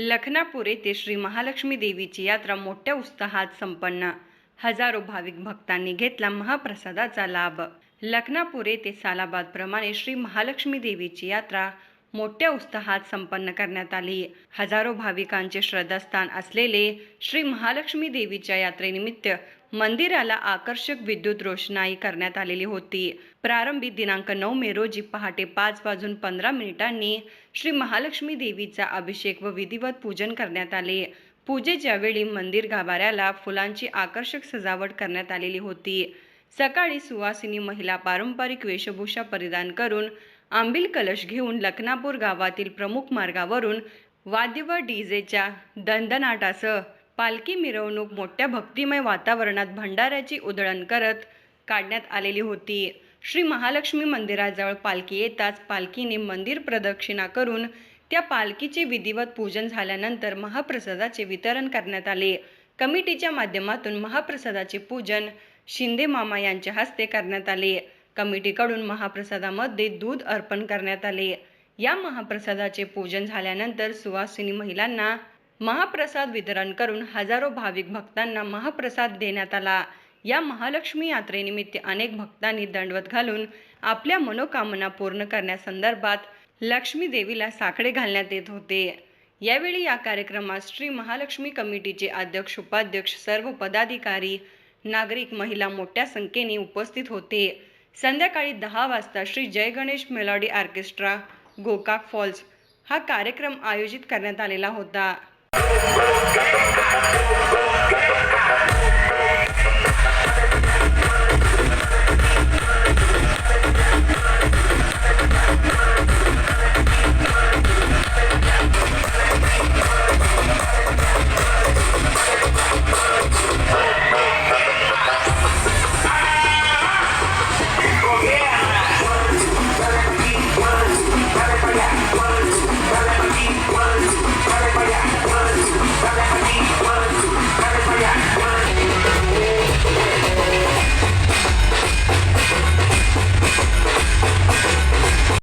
लखनापूर येथे श्री महालक्ष्मी देवीची यात्रा मोठ्या उत्साहात संपन्न. हजारो भाविक भक्तांनी घेतला महाप्रसादाचा लाभ. लखनापूर येथे सालाबादप्रमाणे श्री महालक्ष्मी देवीची यात्रा मोठ्या उत्साहात संपन्न करण्यात आली. हजारो भाविकांचे श्रद्धास्थान असलेले श्री महालक्ष्मी देवीच्या यात्रेनिमित्त मंदिराला आकर्षक विद्युत रोषणाई करण्यात आलेली होती. प्रारंभी दिनांक नऊ मे रोजी पहाटे पाच वाजून पंधरा मिनिटांनी श्री महालक्ष्मी देवीचा अभिषेक व विधिवत पूजन करण्यात आले. पूजेच्या वेळी मंदिर गाभाऱ्याला फुलांची आकर्षक सजावट करण्यात आलेली होती. सकाळी सुवासिनी महिला पारंपरिक वेशभूषा परिधान करून आंबील कलश घेऊन लखनापूर गावातील प्रमुख मार्गावरून वाद्य व डीजेच्या दणदणाटासह पालखी मिरवणूक मोठ्या भक्तिमय वातावरणात भंडाऱ्याची उधळण करत काढण्यात आलेली होती. श्री महालक्ष्मी मंदिराजवळ पालखी येताच पालखीने मंदिर प्रदक्षिणा करून त्या पालखीचे विधिवत पूजन झाल्यानंतर महाप्रसादाचे वितरण करण्यात आले. कमिटीच्या माध्यमातून महाप्रसादाचे पूजन शिंदे मामा यांच्या हस्ते करण्यात आले. कमिटीकडून महाप्रसादामध्ये दूध अर्पण करण्यात आले. या महाप्रसादाचे पूजन झाल्यानंतर सुवासिनी महिलांना महाप्रसाद वितरण करून हजारो भाविक भक्तांना महाप्रसाद देण्यात आला. या महालक्ष्मी यात्रेनिमित्त अनेक भक्तांनी दंडवत घालून आपल्या मनोकामना पूर्ण करण्यासंदर्भात लक्ष्मी देवीला साकडे घालण्यात येत होते. यावेळी या कार्यक्रमात श्री महालक्ष्मी कमिटीचे अध्यक्ष उपाध्यक्ष सर्व पदाधिकारी नागरिक महिला मोठ्या संख्येने उपस्थित होते. संध्याकाळी दहा वाजता Shri Jai Ganesh melody orchestra Gokak falls हा कार्यक्रम आयोजित करण्यात आलेला होता. Thank you.